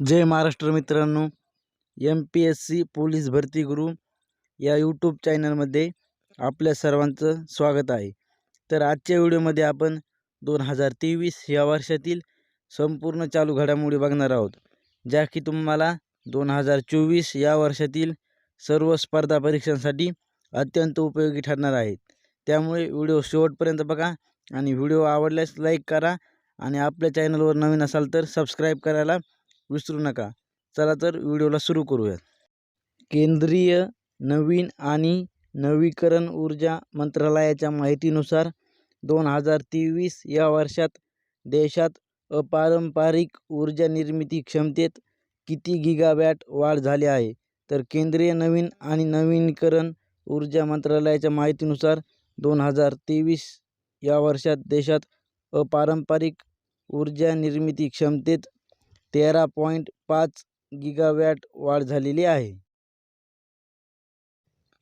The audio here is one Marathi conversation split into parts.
जय महाराष्ट्र मित्रांनो M P S C police भरती गुरु या यूट्यूब चॅनलमध्ये आपल्या सर्वांचं स्वागत आहे. तर आजच्या व्हिडिओमध्ये आपण दोन हजार तेवीस या वर्षातील संपूर्ण चालू घडामोडी बघणार आहोत. ज्या की तुम्हाला दोन हजार चोवीस या वर्षातील सर्व स्पर्धा परीक्षांसाठी अत्यंत उपयोगी ठरणार आहेत. त्यामुळे व्हिडिओ शेवटपर्यंत बघा आणि व्हिडिओ आवडल्यास लाईक करा आणि आपल्या चॅनलवर नवीन असाल तर सबस्क्राईब करायला विसरू नका. चला तर व्हिडिओला सुरू करूयात. केंद्रीय नवीन आणि नवीकरण ऊर्जा मंत्रालयाच्या माहितीनुसार दोन हजार तेवीस या वर्षात देशात अपारंपरिक ऊर्जा निर्मिती क्षमतेत किती गिगावॅट वाढ झाली आहे? तर केंद्रीय नवीन आणि नवीनीकरण ऊर्जा मंत्रालयाच्या माहितीनुसार दोन हजार तेवीस या वर्षात देशात अपारंपरिक ऊर्जा निर्मिती क्षमतेत तेरा पॉईंट पाच गिगावॅट वाढ झालेली आहे.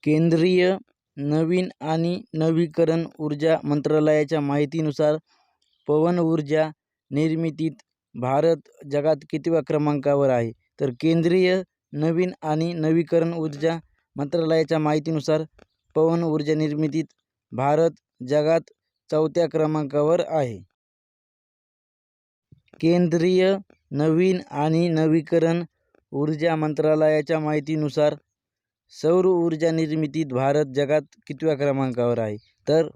केंद्रीय नवीन आणि नवीकरण ऊर्जा मंत्रालयाच्या माहितीनुसार पवन ऊर्जा निर्मितीत भारत जगात कितव्या क्रमांकावर आहे? तर केंद्रीय नवीन आणि नवीकरण ऊर्जा मंत्रालयाच्या माहितीनुसार पवन ऊर्जा निर्मितीत भारत जगात चौथ्या क्रमांकावर आहे. केंद्रीय नवीन आणि नवीकरण ऊर्जा मंत्रालयाच्या माहितीनुसार सौर ऊर्जा निर्मितीत भारत जगात कितव्या क्रमांकावर आहे? तर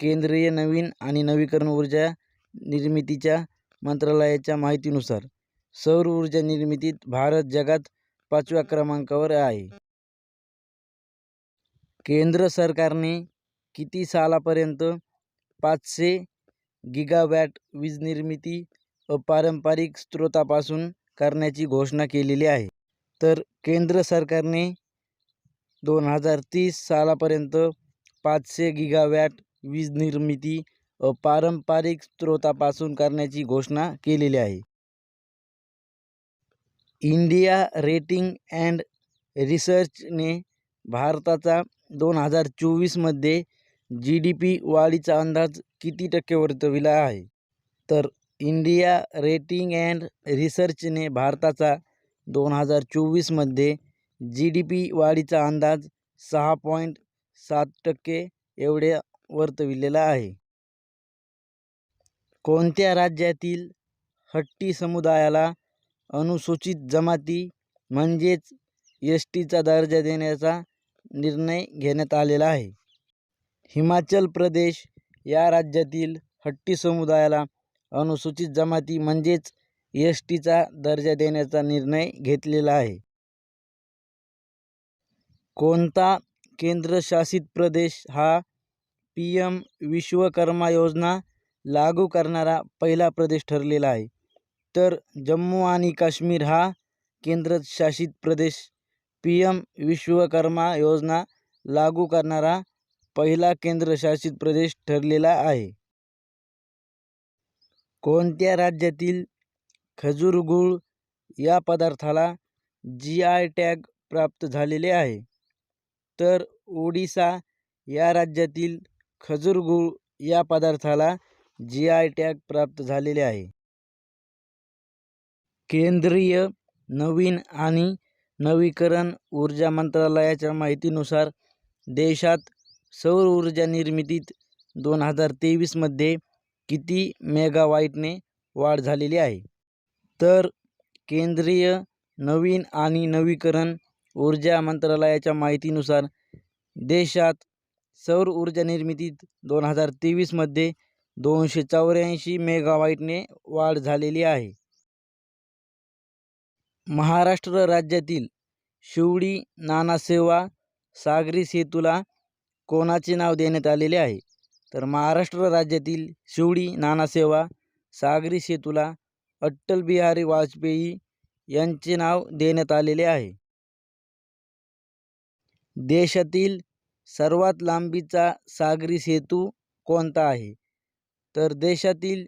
केंद्रीय नवीन आणि नवीकरण ऊर्जा निर्मितीच्या मंत्रालयाच्या माहितीनुसार सौर ऊर्जा निर्मितीत भारत जगात पाचव्या क्रमांकावर आहे. केंद्र सरकारने किती सालापर्यंत पाचशे गिगावॅट वीज निर्मिती अपारंपरिक स्रोतापासून करण्याची घोषणा केलेली आहे. तर केंद्र सरकारने दोन हजार तीस सालापर्यंत पाचशे गिगावॅट वीज निर्मिती अपारंपरिक स्रोतापासून करण्याची घोषणा केलेली आहे. इंडिया रेटिंग अँड रिसर्चने भारताचा दोन हजार चोवीसमध्ये जी डी पी वाढीचा अंदाज किती टक्के वर्तविला आहे? तर इंडिया रेटिंग अँड रिसर्चने भारताचा दोन हजार चोवीसमध्ये जी डी पी वाढीचा अंदाज सहा पॉईंट सात टक्के एवढे वर्तविलेला आहे. कोणत्या राज्यातील हट्टी समुदायाला अनुसूचित जमाती म्हणजेच एस टीचा दर्जा देण्याचा निर्णय घेण्यात आलेला आहे? हिमाचल प्रदेश या राज्यातील हट्टी समुदायाला अनुसूचित जमाती म्हणजेच एस टीचा दर्जा देण्याचा निर्णय घेतलेला आहे. कोणता केंद्रशासित प्रदेश हा पी एम विश्वकर्मा योजना लागू करणारा पहिला प्रदेश ठरलेला आहे? तर जम्मू आणि काश्मीर हा केंद्रशासित प्रदेश पी एम विश्वकर्मा योजना लागू करणारा पहिला केंद्रशासित प्रदेश ठरलेला आहे. कोणत्या राज्यातील खजूरगूळ या पदार्थाला जी आय टॅग प्राप्त झालेले आहे? तर ओडिसा या राज्यातील खजूरगूळ या पदार्थाला जी आय टॅग प्राप्त झालेले आहे. केंद्रीय नवीन आणि नवीकरण ऊर्जा मंत्रालयाच्या माहितीनुसार देशात सौर ऊर्जा निर्मितीत दोन हजार तेवीसमध्ये किती मेगावाईटने वाढ झालेली आहे? तर केंद्रीय नवीन आणि नवीकरण ऊर्जा मंत्रालयाच्या माहितीनुसार देशात सौर ऊर्जा निर्मितीत दोन हजार तेवीसमध्ये दोनशे चौऱ्याऐंशी मेगावाईटने वाढ झालेली आहे. महाराष्ट्र राज्यातील शिवडी नानासेवा सागरी सेतूला कोणाचे नाव देण्यात आलेले आहे? तर महाराष्ट्र राज्यातील शिवडी नानासेवा सागरी सेतूला अट्टल बिहारी वाजपेयी यांचे नाव देण्यात आलेले आहे. देशातील सर्वात लांबीचा सागरी सेतू कोणता आहे? तर देशातील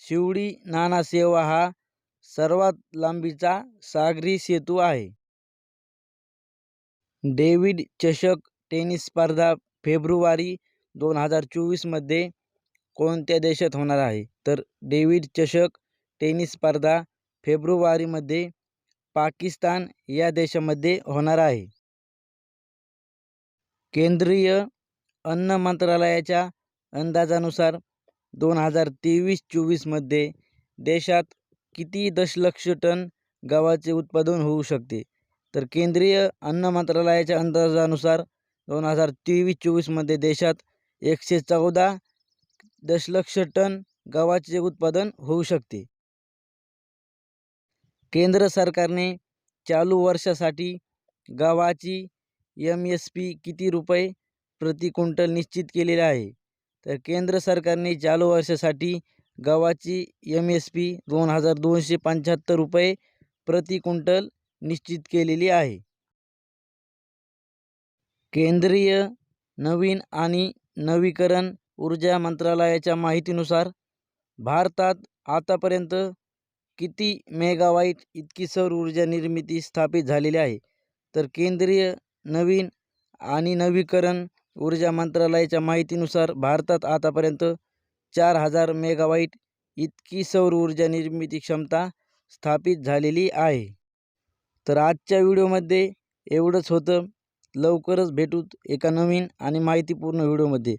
शिवडी नानासेवा हा सर्वात लांबीचा सागरी सेतू आहे. डेव्हिड चषक टेनिस स्पर्धा फेब्रुवारी दोन हजार चोवीसमध्ये कोणत्या देशात होणार आहे? तर डेव्हिड चषक टेनिस स्पर्धा फेब्रुवारीमध्ये पाकिस्तान या देशामध्ये होणार आहे. केंद्रीय अन्न मंत्रालयाच्या अंदाजानुसार दोन हजार तेवीस चोवीसमध्ये देशात किती दशलक्ष टन गव्हाचे उत्पादन होऊ शकते? तर केंद्रीय अन्न मंत्रालयाच्या अंदाजानुसार दोन हजार तेवीस चोवीसमध्ये देशात एकशे चौदा दशलक्ष टन गव्हाचे उत्पादन होऊ शकते. केंद्र सरकारने चालू वर्षासाठी गव्हाची एम एस पी किती रुपये प्रति क्विंटल निश्चित केलेले आहे? तर केंद्र सरकारने चालू वर्षासाठी गव्हाची एम एस पी दोन हजार दोनशे पंच्याहत्तर रुपये प्रति क्विंटल निश्चित केलेली आहे. केंद्रीय नवीन आणि नवीकरण ऊर्जा मंत्रालयाच्या माहितीनुसार भारतात आतापर्यंत किती मेगावाईट इतकी सौर ऊर्जा निर्मिती स्थापित झालेली आहे? तर केंद्रीय नवीन आणि नवीकरण ऊर्जा मंत्रालयाच्या माहितीनुसार भारतात आतापर्यंत चार हजार मेगावाईट इतकी सौर ऊर्जा निर्मिती क्षमता स्थापित झालेली आहे. तर आजच्या व्हिडिओमध्ये एवढंच होतं. लवकरच भेटूत एका नवीन आणि माहितीपूर्ण व्हिडिओमध्ये.